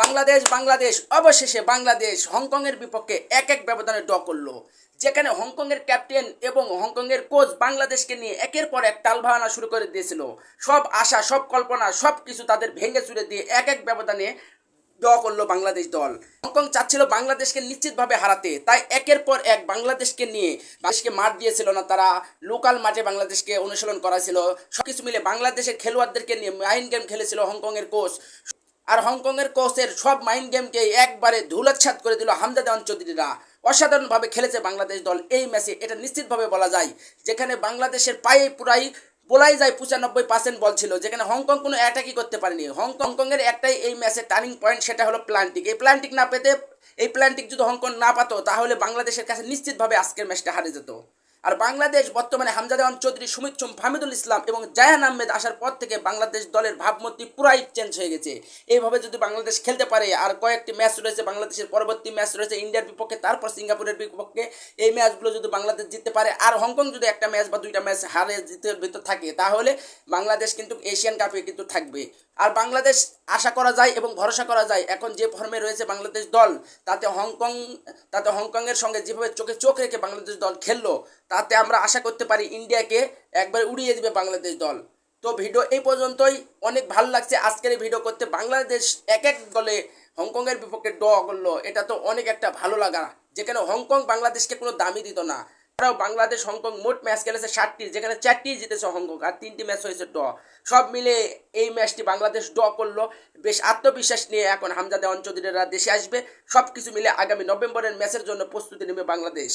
বাংলাদেশ বাংলাদেশ, অবশেষে বাংলাদেশ হংকংয়ের বিপক্ষে এক এক ব্যবধানে ড্র করল। যেখানে হংকংয়ের ক্যাপ্টেন এবং হংকংয়ের কোচ বাংলাদেশকে নিয়ে একের পর এক টালভানা শুরু করে দিয়েছিল। সব আশা, সব কল্পনা, সব কিছু তাদের ভেঙে চুরে দিয়ে এক এক ব্যবধানে ড করল বাংলাদেশ দল। হংকং চাচ্ছিল বাংলাদেশকে নিশ্চিতভাবে হারাতে, তাই একের পর এক বাংলাদেশকে নিয়ে বাংলাদেশকে মার দিয়েছিল না, তারা লোকাল মাঠে বাংলাদেশকে অনুশীলন করাছিল সব কিছু মিলে বাংলাদেশের খেলোয়াড়দেরকে নিয়ে মাইন্ড গেম খেলেছিল হংকংয়ের কোচ আর হংকংয়ের কোচের সব মাইন্ড গেমকে একবারে ধুলাচ্ছাদ করে দিল হামজা দেওয়ান চৌধুরীরা। অসাধারণভাবে খেলেছে বাংলাদেশ দল এই ম্যাচে, এটা নিশ্চিতভাবে বলা যায়। যেখানে বাংলাদেশের পায়ে পুরাই বলাই যায় পঁচানব্বই পার্সেন্ট বল ছিল, যেখানে হংকং কোনো অ্যাটাকই করতে পারেনি। হংকং হংকংয়ের একটাই এই ম্যাচের টার্নিং পয়েন্ট সেটা হলো প্লান্টিক। এই প্লান্টিক না পেতে, এই প্লান্টিক যদি হংকং না পাতো, তাহলে বাংলাদেশের কাছে নিশ্চিতভাবে আজকের ম্যাচটা হারে যেত। আর বাংলাদেশ বর্তমানে হামজা দেওয়ান চৌধুরী, সুমিত সোম ফামিদুল ইসলাম এবং জায়ান আহমেদ আসার পর থেকে বাংলাদেশ দলের ভাবমূর্তি পুরাই চেঞ্জ হয়ে গেছে। এইভাবে যদি বাংলাদেশ খেলতে পারে, আর কয়েকটি ম্যাচ রয়েছে, বাংলাদেশের পরবর্তী ম্যাচ রয়েছে, ইন্ডিয়ার বিপক্ষে, তারপর সিঙ্গাপুরের বিপক্ষে, এই ম্যাচগুলো যদি বাংলাদেশ জিততে পারে, আর হংকং যদি একটা ম্যাচ বা দুইটা ম্যাচ হারে জিতে ভিতর থাকে, তাহলে বাংলাদেশ কিন্তু এশিয়ান কাপে কিন্তু থাকবে। আর বাংলাদেশ আশা করা যায় এবং ভরসা করা যায়, এখন যে ফর্মে রয়েছে বাংলাদেশ দল, তাতে হংকং, তাতে হংকংয়ের সঙ্গে যেভাবে চোখে চোখ রেখে বাংলাদেশ দল খেললো তাতে আমরা আশা করতে পারি ইন্ডিয়াকে একবার উড়িয়ে দিবে বাংলাদেশ দল। তো ভিডিও এই পর্যন্তই। অনেক ভালো লাগছে আজকের এই ভিডিও করতে। বাংলাদেশ এক এক দলে হংকংয়ের বিপক্ষে ড করল। এটা তো অনেক একটা ভালো লাগা। যেখানে হংকং বাংলাদেশকে কোনো দামই দিত না। তারাও বাংলাদেশ হংকং মোট ম্যাচ খেলেছে ষাটটি যেখানে চারটি জিতেছে হংকং আর তিনটি ম্যাচ হয়েছে ড সব মিলে এই ম্যাচটি বাংলাদেশ ড করল। বেশ আত্মবিশ্বাস নিয়ে এখন হামজাদে দেওয়ান দেশে আসবে। সব কিছু মিলে আগামী নভেম্বরের ম্যাচের জন্য প্রস্তুতি নেবে বাংলাদেশ।